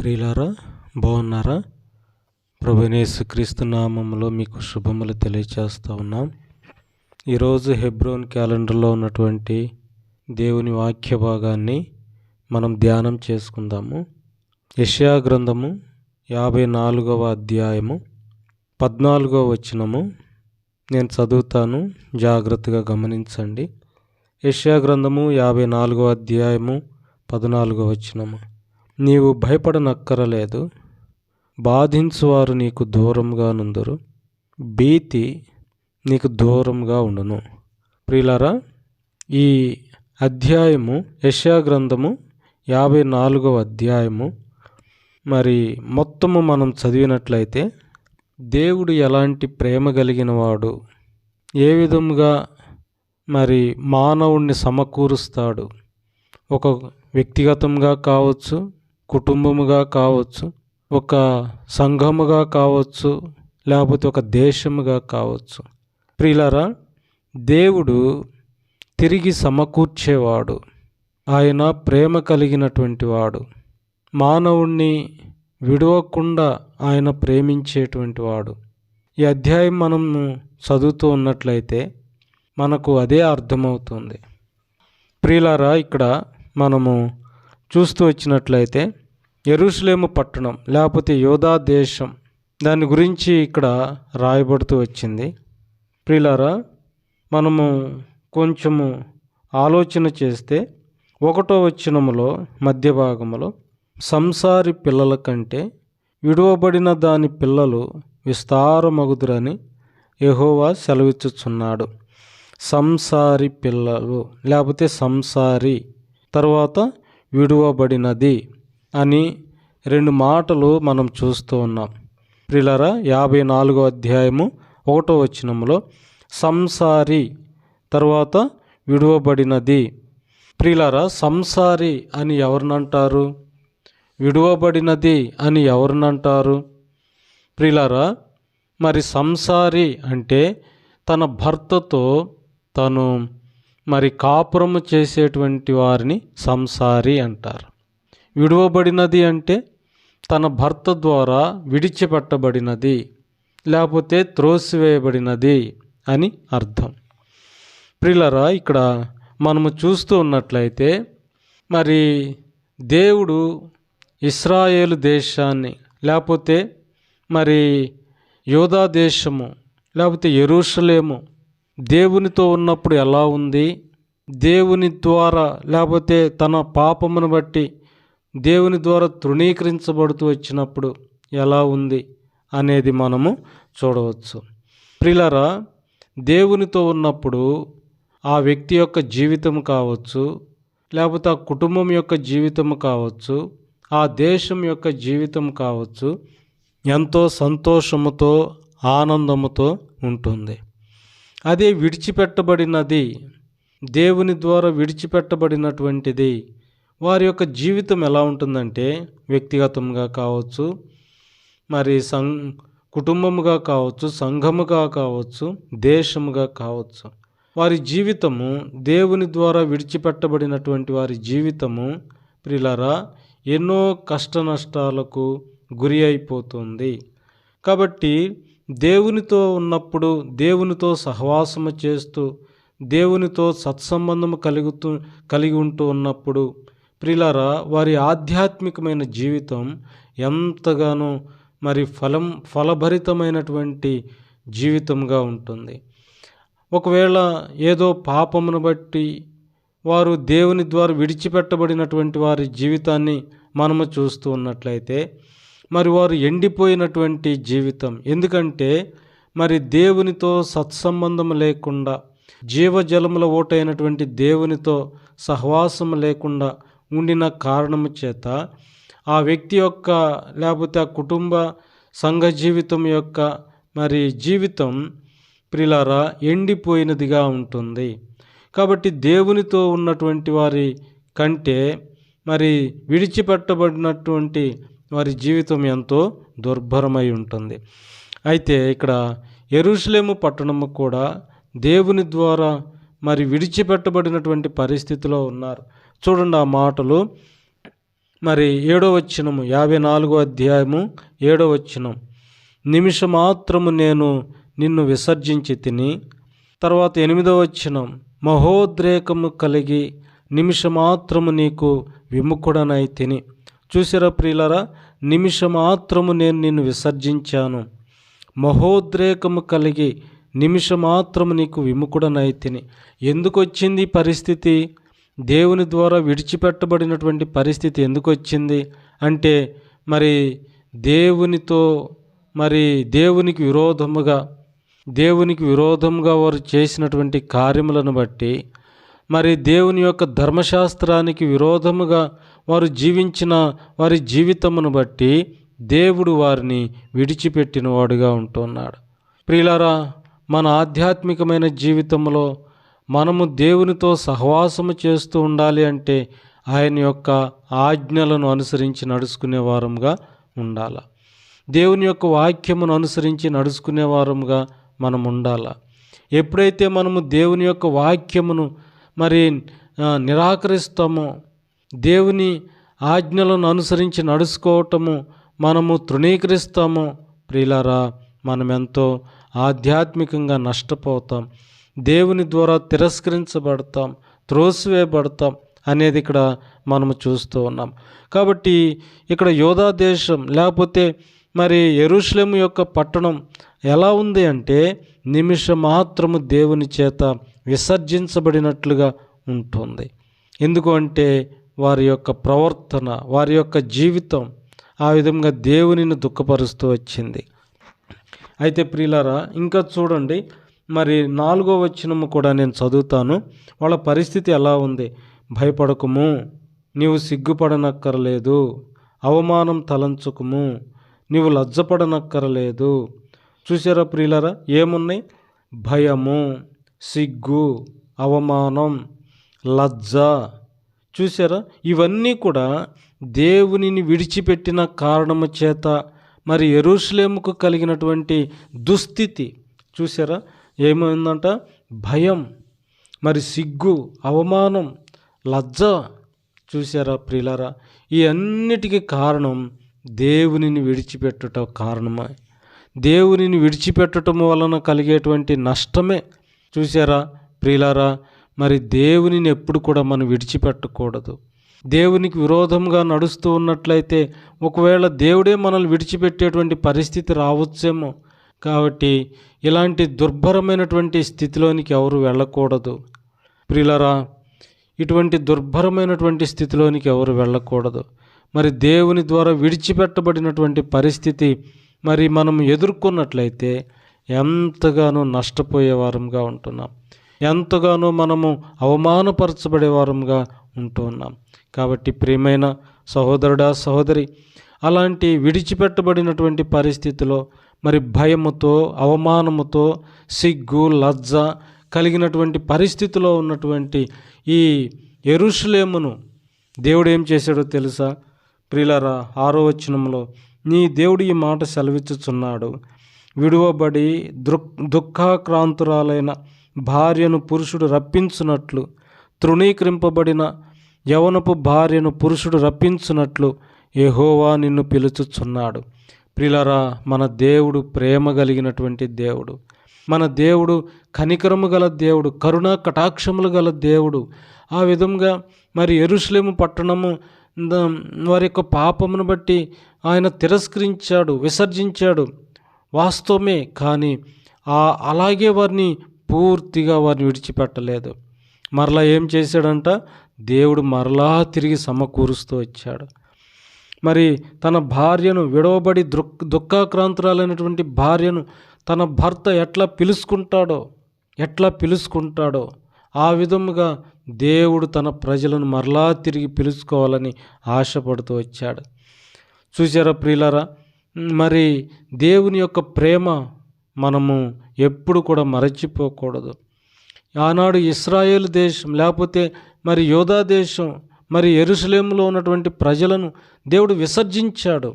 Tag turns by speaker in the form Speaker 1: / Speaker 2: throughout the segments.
Speaker 1: ప్రియులారా బాగున్నారా? ప్రభునేసు క్రీస్తు నామంలో మీకు శుభములు తెలియచేస్తూ ఉన్నాం. ఈరోజు హెబ్రోన్ క్యాలెండర్లో ఉన్నటువంటి దేవుని వాక్య భాగాన్ని మనం ధ్యానం చేసుకుందాము. యష్యా గ్రంథము యాభై నాలుగవ అధ్యాయము పద్నాలుగవ వచనము. నేను చదువుతాను జాగ్రత్తగా గమనించండి. యష్యా గ్రంథము యాభై నాలుగవ అధ్యాయము పద్నాలుగవ వచనము. నీవు భయపడనక్కరలేదు. బాధించువారు నీకు దూరంగా నుందురు. భీతి నీకు దూరంగా ఉండును. ప్రియులారా ఈ అధ్యాయము యశా గ్రంథము యాభై నాలుగవ అధ్యాయము. మరి మొత్తము మనం చదివినట్లయితే దేవుడు ఎలాంటి ప్రేమ కలిగిన వాడు ఏ విధంగా మరి మానవుణ్ణి సమకూరుస్తాడు? ఒక వ్యక్తిగతంగా కావచ్చు కుటుంబముగా కావచ్చు ఒక సంఘముగా కావచ్చు లేకపోతే ఒక దేశముగా కావచ్చు. ప్రిలరా దేవుడు తిరిగి సమకూర్చేవాడు. ఆయన ప్రేమ కలిగినటువంటి వాడు. మానవుణ్ణి విడవకుండా ఆయన ప్రేమించేటువంటి వాడు. ఈ అధ్యాయం మనం చదువుతూ ఉన్నట్లయితే మనకు అదే అర్థమవుతుంది. ప్రియులారా ఇక్కడ మనము చూస్తూ వచ్చినట్లయితే ఎరుసలేము పట్టణం లేకపోతే యోధా దేశం దాని గురించి ఇక్కడ రాయబడుతూ వచ్చింది. ప్రిలారా మనము కొంచెము ఆలోచన చేస్తే ఒకటో వచ్చినములో మధ్య భాగములో సంసారి పిల్లల కంటే విడువబడిన దాని పిల్లలు విస్తారమగుదురని యహోవా సెలవిచ్చుచున్నాడు. సంసారి పిల్లలు లేకపోతే సంసారి తర్వాత విడువబడినది అని రెండు మాటలు మనం చూస్తూ ఉన్నాం. ప్రిలరా యాభై నాలుగో అధ్యాయము ఒకటో వచనంలో సంసారి తర్వాత విడువబడినది. ప్రిలరా సంసారి అని ఎవరినంటారు? విడువబడినది అని ఎవరినంటారు? ప్రిలరా మరి సంసారి అంటే తన భర్తతో తను మరి కాపురము చేసేటువంటి వారిని సంసారి అంటారు. విడువబడినది అంటే తన భర్త ద్వారా విడిచిపెట్టబడినది లేకపోతే త్రోసివేయబడినది అని అర్థం. ప్రిలరా ఇక్కడ మనము చూస్తూ ఉన్నట్లయితే మరి దేవుడు ఇస్రాయేలు దేశాన్ని లేకపోతే మరి యోధా దేశము లేకపోతే ఎరుషలేము దేవునితో ఉన్నప్పుడు ఎలా ఉంది? దేవుని ద్వారా లేకపోతే తన పాపమును బట్టి దేవుని ద్వారా తృణీకరించబడుతూ వచ్చినప్పుడు ఎలా ఉంది అనేది మనము చూడవచ్చు. ప్రిలరా దేవునితో ఉన్నప్పుడు ఆ వ్యక్తి యొక్క జీవితం కావచ్చు లేకపోతే ఆ కుటుంబం యొక్క జీవితం కావచ్చు ఆ దేశం యొక్క జీవితం కావచ్చు ఎంతో సంతోషముతో ఆనందముతో ఉంటుంది. అదే విడిచిపెట్టబడినది దేవుని ద్వారా విడిచిపెట్టబడినటువంటిది. వారి యొక్క జీవితం ఎలా ఉంటుందంటే వ్యక్తిగతంగా కావచ్చు మరి సం కుటుంబముగా కావచ్చు సంఘముగా కావచ్చు దేశముగా కావచ్చు. వారి జీవితము దేవుని ద్వారా విడిచిపెట్టబడినటువంటి వారి జీవితము ప్రిలరా ఎన్నో కష్ట నష్టాలకు గురి అయిపోతుంది. కాబట్టి దేవునితో ఉన్నప్పుడు దేవునితో సహవాసము చేస్తూ దేవునితో సత్సంబంధము కలుగుతూ కలిగి ఉంటూ ఉన్నప్పుడు ప్రిలరా వారి ఆధ్యాత్మికమైన జీవితం ఎంతగానో మరి ఫలం ఫలభరితమైనటువంటి జీవితంగా ఉంటుంది. ఒకవేళ ఏదో పాపమును బట్టి వారు దేవుని ద్వారా విడిచిపెట్టబడినటువంటి వారి జీవితాన్ని మనము చూస్తూ ఉన్నట్లయితే మరి వారు ఎండిపోయినటువంటి జీవితం. ఎందుకంటే మరి దేవునితో సత్సంబంధం లేకుండా జీవజలముల ఓటైనటువంటి దేవునితో సహవాసం లేకుండా ఉండిన కారణము చేత ఆ వ్యక్తి యొక్క లేకపోతే ఆ కుటుంబ సంఘ జీవితం యొక్క మరి జీవితం ప్రిలారా ఎండిపోయినదిగా ఉంటుంది. కాబట్టి దేవునితో ఉన్నటువంటి వారి కంటే మరి విడిచిపెట్టబడినటువంటి వారి జీవితం ఎంతో దుర్భరమై ఉంటుంది. అయితే ఇక్కడ ఎరుషలేము పట్టణము కూడా దేవుని ద్వారా మరి విడిచిపెట్టబడినటువంటి పరిస్థితిలో ఉన్నారు. చూడండి ఆ మాటలు. మరి ఏడో వచ్చినము యాభై నాలుగో అధ్యాయము ఏడో వచ్చినం నిమిషమాత్రము నేను నిన్ను విసర్జించి తిని తర్వాత ఎనిమిదో వచ్చినం మహోద్రేకము కలిగి నిమిషమాత్రము నీకు విముఖుడనై తిని. చూసారా ప్రియులరా నిమిషమాత్రము నేను నిన్ను విసర్జించాను. మహోద్రేకము కలిగి నిమిషమాత్రము నీకు విముకుడనైతిని ఎందుకు వచ్చింది పరిస్థితి? దేవుని ద్వారా విడిచిపెట్టబడినటువంటి పరిస్థితి ఎందుకు వచ్చింది అంటే మరి దేవునితో మరి దేవునికి విరోధముగా దేవునికి విరోధంగా వారు చేసినటువంటి కార్యములను బట్టి మరి దేవుని యొక్క ధర్మశాస్త్రానికి విరోధముగా వారు జీవించిన వారి జీవితమును బట్టి దేవుడు వారిని విడిచిపెట్టిన వాడుగా ఉంటున్నాడు. ప్రియులారా మన ఆధ్యాత్మికమైన జీవితంలో మనము దేవునితో సహవాసము చేస్తూ ఉండాలి అంటే ఆయన యొక్క ఆజ్ఞలను అనుసరించి నడుచుకునే వారంగా ఉండాల. దేవుని యొక్క వాక్యమును అనుసరించి నడుచుకునే వారంగా మనం ఉండాల. ఎప్పుడైతే మనము దేవుని యొక్క వాక్యమును మరి నిరాకరిస్తామో దేవుని ఆజ్ఞలను అనుసరించి నడుచుకోవటము మనము తృణీకరిస్తాము. ప్రియులారా మనం ఎంతో ఆధ్యాత్మికంగా నష్టపోతాం. దేవుని ద్వారా తిరస్కరించబడతాం త్రోసివేయబడతాం అనేది ఇక్కడ మనము చూస్తూ ఉన్నాం. కాబట్టి ఇక్కడ యోధా దేశం లేకపోతే మరి ఎరుషలేము యొక్క పట్టణం ఎలా ఉంది అంటే నిమిషం మాత్రము దేవుని చేత విసర్జించబడినట్లుగా ఉంటుంది. ఎందుకు అంటే వారి యొక్క ప్రవర్తన వారి యొక్క జీవితం ఆ విధంగా దేవునిని దుఃఖపరుస్తూ వచ్చింది. అయితే ప్రియులారా ఇంకా చూడండి మరి నాలుగో వచనము కూడా నేను చదువుతాను. వాళ్ళ పరిస్థితి ఎలా ఉంది? భయపడకుము నీవు సిగ్గుపడనక్కరలేదు అవమానం తలంచుకుము నీవు లజ్జపడనక్కరలేదు. చూసారా ప్రియులరా ఏమున్నాయి? భయము సిగ్గు అవమానం లజ్జ చూసారా ఇవన్నీ కూడా దేవునిని విడిచిపెట్టిన కారణము చేత మరి ఎరుషలేముకు కలిగినటువంటి దుస్థితి. చూసారా ఏమైందంట? భయం మరి సిగ్గు అవమానం లజ్జ. చూసారా ప్రిలారా ఈ అన్నిటికీ కారణం దేవునిని విడిచిపెట్టడం కారణమే. దేవునిని విడిచిపెట్టడం వలన కలిగేటువంటి నష్టమే. చూసారా ప్రిలారా మరి దేవునిని ఎప్పుడు కూడా మనం విడిచిపెట్టకూడదు. దేవునికి విరోధంగా నడుస్తూ ఉన్నట్లయితే ఒకవేళ దేవుడే మనల్ని విడిచిపెట్టేటువంటి పరిస్థితి రావచ్చేమో. కాబట్టి ఇలాంటి దుర్భరమైనటువంటి స్థితిలోనికి ఎవరు వెళ్ళకూడదు. ప్రిలరా ఇటువంటి దుర్భరమైనటువంటి స్థితిలోనికి ఎవరు వెళ్ళకూడదు. మరి దేవుని ద్వారా విడిచిపెట్టబడినటువంటి పరిస్థితి మరి మనం ఎదుర్కొన్నట్లయితే ఎంతగానో నష్టపోయేవారంగా ఉంటున్నాం. ఎంతగానో మనము అవమానపరచబడేవారంగా ఉంటూ ఉంటున్నాం కాబట్టి ప్రియమైన సహోదరుడా సహోదరి అలాంటి విడిచిపెట్టబడినటువంటి పరిస్థితిలో మరి భయముతో అవమానముతో సిగ్గు లజ్జ కలిగినటువంటి పరిస్థితిలో ఉన్నటువంటి ఈ ఎరుషులేమును దేవుడు ఏం చేశాడో తెలుసా? ప్రిలరా ఆరో వచనంలో నీ దేవుడు ఈ మాట సెలవిచ్చుచున్నాడు. విడువబడి దృక్ దుఃఖాక్రాంతురాలైన భార్యను పురుషుడు రప్పించునట్లు తృణీకరింపబడిన యవనపు భార్యను పురుషుడు రప్పించునట్లు ఎహోవా నిన్ను పిలుచుచున్నాడు. ప్రిలరా మన దేవుడు ప్రేమ కలిగినటువంటి దేవుడు. మన దేవుడు కనికరము గల దేవుడు కరుణా కటాక్షములు గల దేవుడు. ఆ విధంగా మరి ఎరుసలేము పట్టణము వారి యొక్క పాపమును బట్టి ఆయన తిరస్కరించాడు విసర్జించాడు వాస్తవమే. కానీ ఆ అలాగే వారిని పూర్తిగా వారిని విడిచిపెట్టలేదు. మరలా ఏం చేశాడంట? దేవుడు మరలా తిరిగి సమకూరుస్తూ వచ్చాడు. మరి తన భార్యను విడవబడి దృక్ దుఃఖాక్రాంతురాలైనటువంటి భార్యను తన భర్త ఎట్లా పిలుచుకుంటాడో ఎట్లా పిలుచుకుంటాడో ఆ విధముగా దేవుడు తన ప్రజలను మరలా తిరిగి పిలుచుకోవాలని ఆశపడుతూ వచ్చాడు. చూసారా ప్రియులరా? మరి దేవుని యొక్క ప్రేమ మనము ఎప్పుడు కూడా మరచిపోకూడదు. ఆనాడు ఇస్రాయేల్ దేశం లేకపోతే మరి యోధా దేశం మరి ఎరుసలేములో ఉన్నటువంటి ప్రజలను దేవుడు విసర్జించాడు.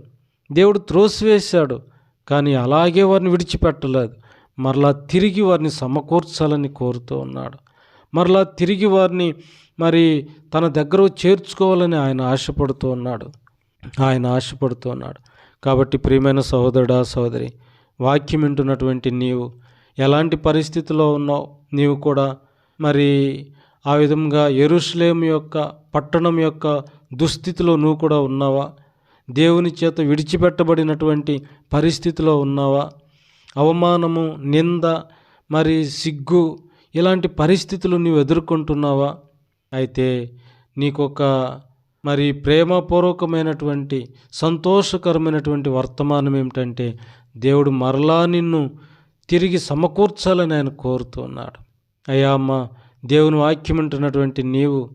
Speaker 1: దేవుడు త్రోసివేశాడు. కానీ అలాగే వారిని విడిచిపెట్టలేదు. మరలా తిరిగి వారిని సమకూర్చాలని కోరుతూ ఉన్నాడు. మరలా తిరిగి వారిని మరి తన దగ్గర చేర్చుకోవాలని ఆయన ఆశపడుతూ ఉన్నాడు. ఆయన ఆశపడుతూ ఉన్నాడు. కాబట్టి ప్రియమైన సహోదరుడా సహోదరి వాక్యం వింటున్నటువంటి నీవు. ఎలాంటి పరిస్థితిలో ఉన్నావు? నీవు కూడా మరి ఆ విధంగా ఎరుస్లేం యొక్క పట్టణం యొక్క దుస్థితిలో నువ్వు కూడా ఉన్నావా? దేవుని చేత విడిచిపెట్టబడినటువంటి పరిస్థితిలో ఉన్నావా? అవమానము నింద మరి సిగ్గు ఇలాంటి పరిస్థితులు నువ్వు ఎదుర్కొంటున్నావా? అయితే నీకొక మరి ప్రేమపూర్వకమైనటువంటి సంతోషకరమైనటువంటి వర్తమానం ఏమిటంటే దేవుడు మరలా నిన్ను తిరిగి సమకూర్చాలని ఆయన కోరుతున్నాడు అయ్యా అమ్మ దేవుని వాక్యం అంటున్నటువంటి నీవు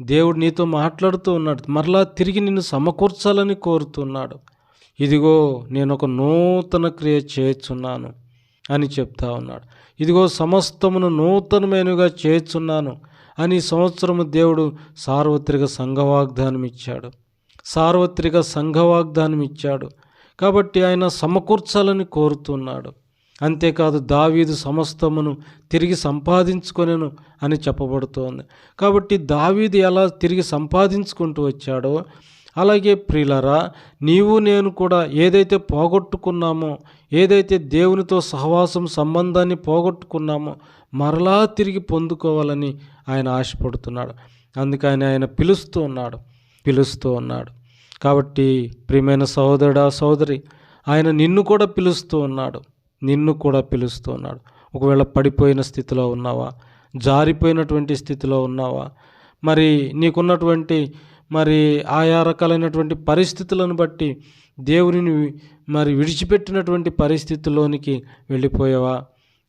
Speaker 1: దేవుడు నీతో మాట్లాడుతూ ఉన్నాడు. మరలా తిరిగి నిన్ను సమకూర్చాలని కోరుతున్నాడు ఇదిగో నేను ఒక నూతన క్రియ చేస్తున్నాను అని చెప్తా ఉన్నాడు. ఇదిగో సమస్తమును నూతనమైనగా చేస్తున్నాను అని సంవత్సరము దేవుడు సార్వత్రిక సంఘ వాగ్దానం ఇచ్చాడు సార్వత్రిక సంఘ వాగ్దానం ఇచ్చాడు కాబట్టి ఆయన సమకూర్చాలని కోరుతున్నాడు. అంతేకాదు దావీదు సమస్తమును తిరిగి సంపాదించుకొనెను అని చెప్పబడుతోంది. కాబట్టి దావీదు ఎలా తిరిగి సంపాదించుకుంటూ వచ్చాడో అలాగే ప్రియులరా నీవు నేను కూడా ఏదైతే పోగొట్టుకున్నామో ఏదైతే దేవునితో సహవాసం సంబంధాన్ని పోగొట్టుకున్నామో మరలా తిరిగి పొందుకోవాలని ఆయన ఆశపడుతున్నాడు. అందుకని ఆయన పిలుస్తూ ఉన్నాడు పిలుస్తూ ఉన్నాడు. కాబట్టి ప్రియమైన సహోదరుడా సహోదరి ఆయన నిన్ను కూడా పిలుస్తూ ఉన్నాడు. నిన్ను కూడా పిలుస్తూ ఉన్నాడు. ఒకవేళ పడిపోయిన స్థితిలో ఉన్నావా? జారిపోయినటువంటి స్థితిలో ఉన్నావా? మరి నీకున్నటువంటి మరి ఆయా రకాలైనటువంటి పరిస్థితులను బట్టి దేవునిని మరి విడిచిపెట్టినటువంటి పరిస్థితుల్లోనికి వెళ్ళిపోయావా?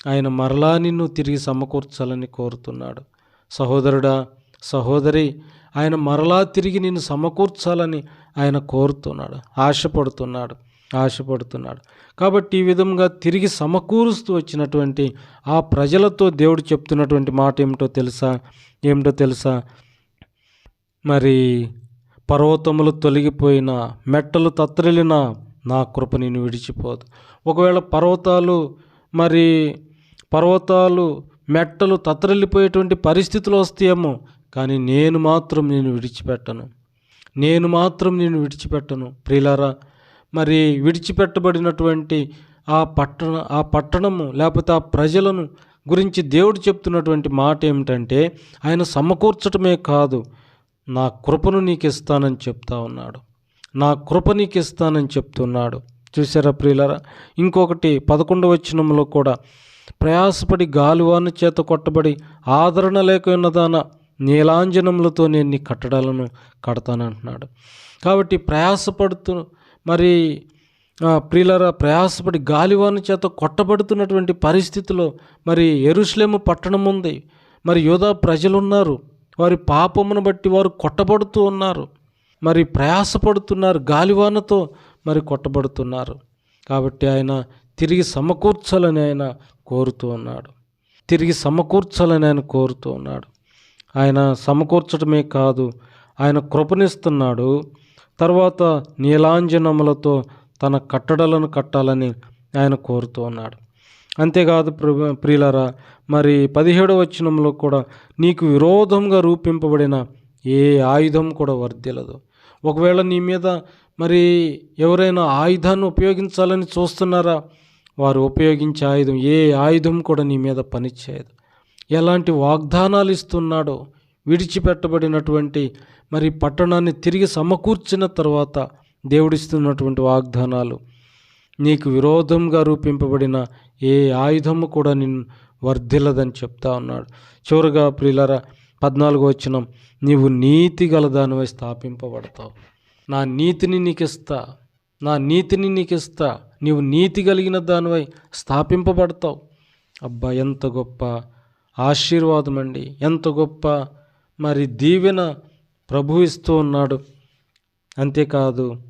Speaker 1: ఆయన మరలా నిన్ను తిరిగి సమకూర్చాలని కోరుతున్నాడు. సహోదరుడా సహోదరి ఆయన మరలా తిరిగి నిన్ను సమకూర్చాలని ఆయన కోరుతున్నాడు ఆశపడుతున్నాడు ఆశపడుతున్నాడు. కాబట్టి ఈ విధంగా తిరిగి సమకూరుస్తూ వచ్చినటువంటి ఆ ప్రజలతో దేవుడు చెప్తున్నటువంటి మాట ఏమిటో తెలుసా? ఏమిటో తెలుసా? మరి పర్వతములు తొలగిపోయిన మెట్టలు తత్తరిలిన నా కృప నేను విడిచిపోదు. ఒకవేళ పర్వతాలు మరి పర్వతాలు మెట్టలు తత్తరిల్లిపోయేటువంటి పరిస్థితులు వస్తాయేమో కానీ నేను మాత్రం నేను విడిచిపెట్టను. నేను మాత్రం నేను విడిచిపెట్టను. ప్రియులారా మరి విడిచిపెట్టబడినటువంటి ఆ పట్టణ ఆ పట్టణము లేకపోతే ఆ ప్రజలను గురించి దేవుడు చెప్తున్నటువంటి మాట ఏమిటంటే ఆయన సమకూర్చటమే కాదు నా కృపను నీకు ఇస్తానని చెప్తా ఉన్నాడు. నా కృప నీకు ఇస్తానని చెప్తున్నాడు. చూసారా ప్రియులరా ఇంకొకటి పదకొండు వచనంలో కూడా ప్రయాసపడి గాలివాన చేత కొట్టబడి ఆదరణ లేక ఉన్నదాన నీలాంజనములతో నేను నీ కట్టడాలను కడతానంటున్నాడు. కాబట్టి ప్రయాసపడుతూ మరి ఆ, ప్రియులరా ప్రయాసపడి గాలివాన చేత కొట్టబడుతున్నటువంటి పరిస్థితిలో మరి ఎరుశ్లేము పట్టణం ఉంది. మరి యోధా ప్రజలు ఉన్నారు వారి పాపమును బట్టి వారు కొట్టబడుతూ ఉన్నారు. మరి ప్రయాసపడుతున్నారు గాలివానతో మరి కొట్టబడుతున్నారు. కాబట్టి ఆయన తిరిగి సమకూర్చాలని ఆయన కోరుతూ ఉన్నాడు. తిరిగి సమకూర్చాలని ఆయన కోరుతూ ఉన్నాడు. ఆయన సమకూర్చడమే కాదు ఆయన కృపనిస్తున్నాడు. తర్వాత నీలాంజనములతో తన కట్టడలను కట్టాలని ఆయన కోరుతూ ఉన్నాడు. అంతేకాదు ప్రియులరా మరి పదిహేడవ వచనంలో కూడా నీకు విరోధంగా రూపింపబడిన ఏ ఆయుధం కూడా వర్ధిల్లదు. ఒకవేళ నీ మీద మరి ఎవరైనా ఆయుధాన్ని ఉపయోగించాలని చూస్తున్నారా? వారు ఉపయోగించే ఆయుధం ఏ ఆయుధం కూడా నీ మీద పనిచేయదు. ఎలాంటి వాగ్దానాలు ఇస్తున్నాడో విడిచిపెట్టబడినటువంటి మరి పట్టణాన్ని తిరిగి సమకూర్చిన తర్వాత దేవుడిస్తున్నటువంటి వాగ్దానాలు. నీకు విరోధంగా రూపింపబడిన ఏ ఆయుధము కూడా నిన్ను వర్ధిల్లదని చెప్తా ఉన్నాడు. చివరిగా ప్రియులరా పద్నాలుగు వచ్చిన నీవు నీతి గలదానివై స్థాపింపబడతావు. నా నీతిని నీకు ఇస్తా నా నీతిని నీకు ఇస్తా నీవు నీతి కలిగిన దానివై స్థాపింపబడతావు. అబ్బా ఎంత గొప్ప ఆశీర్వాదం అండి ఎంత గొప్ప మరి దీవెన ప్రభు ఇస్తూ ఉన్నాడు. అంతేకాదు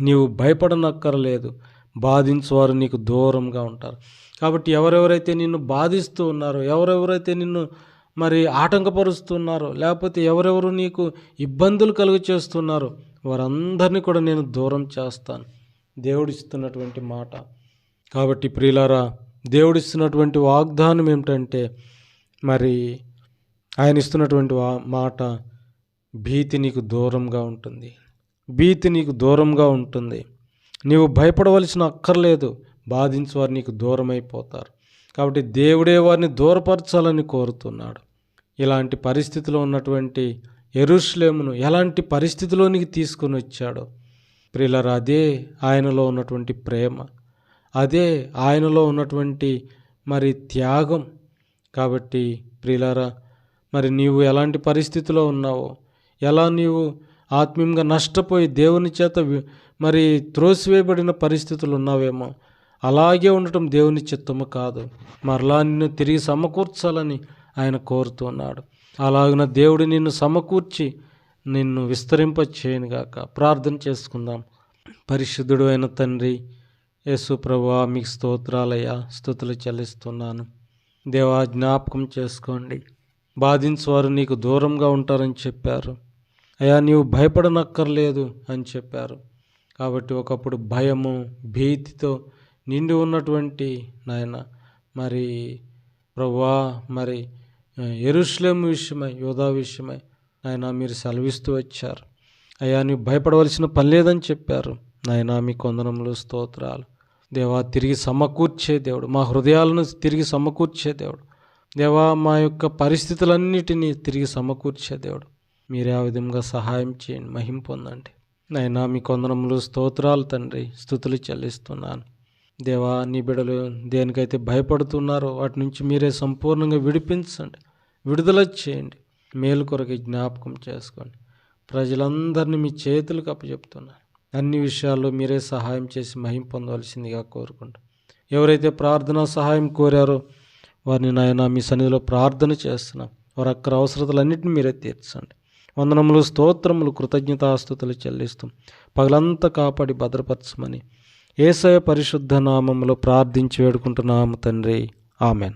Speaker 1: నీవు భయపడనక్కర్లేదు. బాధించువారు నీకు దూరంగా ఉంటారు. కాబట్టి ఎవరెవరైతే నిన్ను బాధిస్తూ ఉన్నారో ఎవరెవరైతే నిన్ను మరి ఆటంకపరుస్తున్నారో లేకపోతే ఎవరెవరు నీకు ఇబ్బందులు కలుగు చేస్తున్నారో వారందరినీ కూడా నేను దూరం చేస్తాను. దేవుడిస్తున్నటువంటి మాట. కాబట్టి ప్రియులారా దేవుడిస్తున్నటువంటి వాగ్దానం ఏమిటంటే మరి ఆయన ఇస్తున్నటువంటి మాట భీతి నీకు దూరంగా ఉంటుంది. భీతి నీకు దూరంగా ఉంటుంది. నీవు భయపడవలసిన అక్కర్లేదు. బాధించేవారు నీకు దూరం అయిపోతారు కాబట్టి దేవుడే వారిని దూరపరచాలని కోరుతున్నాడు. ఇలాంటి పరిస్థితిలో ఉన్నటువంటి ఎరుషులేమును ఎలాంటి పరిస్థితిలోనికి తీసుకొని వచ్చాడో ప్రియులరా అదే ఆయనలో ఉన్నటువంటి ప్రేమ. అదే ఆయనలో ఉన్నటువంటి మరి త్యాగం. కాబట్టి ప్రియులారా మరి నీవు ఎలాంటి పరిస్థితిలో ఉన్నావో ఎలా నీవు ఆత్మీయంగా నష్టపోయి దేవుని చేత మరి త్రోసివేయబడిన పరిస్థితులు ఉన్నావేమో అలాగే ఉండటం దేవుని చిత్తము కాదు. మరలా నిన్ను తిరిగి సమకూర్చాలని ఆయన కోరుతున్నాడు అలాగిన దేవుడు నిన్ను సమకూర్చి నిన్ను విస్తరింప చేయనుగాక ప్రార్థన చేసుకుందాం. పరిశుద్ధుడు అయిన తండ్రి యేసు ప్రభువా మీకు స్తోత్రాలయ్యా స్థుతులు చెల్లిస్తున్నాను. దేవా జ్ఞాపకం చేసుకోండి. బాధించేవారు నీకు దూరంగా ఉంటారని చెప్పారు. అయ్యా నీవు భయపడనక్కర్లేదు అని చెప్పారు. కాబట్టి ఒకప్పుడు భయము భీతితో నిండి ఉన్నటువంటి నాయన మరి ప్రవ్వా మరి ఎరుశ్లేం విషయమై యోధా విషయమై నాయన మీరు సెలవిస్తూ వచ్చారు. అయ్యా నీవు భయపడవలసిన పని లేదని చెప్పారు. నాయన మీ కొందనములు స్తోత్రాలు. దేవా తిరిగి సమకూర్చే దేవుడు. మా హృదయాలను తిరిగి సమకూర్చే దేవుడు. దేవా మా యొక్క పరిస్థితులన్నిటినీ తిరిగి సమకూర్చే దేవుడు. మీరే ఆ విధంగా సహాయం చేయండి మహిం పొందండి. నైనా మీ కొందనములు స్తోత్రాలు తండ్రి స్థుతులు చెల్లిస్తున్నాను. దేవా నీ బిడలు దేనికైతే భయపడుతున్నారో వాటి నుంచి మీరే సంపూర్ణంగా విడిపించండి విడుదల చేయండి. మేలు కొరకు జ్ఞాపకం చేసుకోండి. ప్రజలందరినీ మీ చేతులకు అప్పచెప్తున్నాను. అన్ని విషయాల్లో మీరే సహాయం చేసి మహిం పొందవలసిందిగా కోరుకుంటూ. ఎవరైతే ప్రార్థన సహాయం కోరారో వారిని నాయన మీ సన్నిధిలో ప్రార్థన చేస్తున్నాం. వారి అక్కర అవసరతలన్నింటినీ మీరే తీర్చండి. వందనములు స్తోత్రములు కృతజ్ఞతాస్తుతులు చెల్లిస్తాం పగలంతా కాపాడి భద్రపరచమని ఏసయ పరిశుద్ధ నామములో ప్రార్థించి వేడుకుంటున్నాము తండ్రి. ఆమెన్.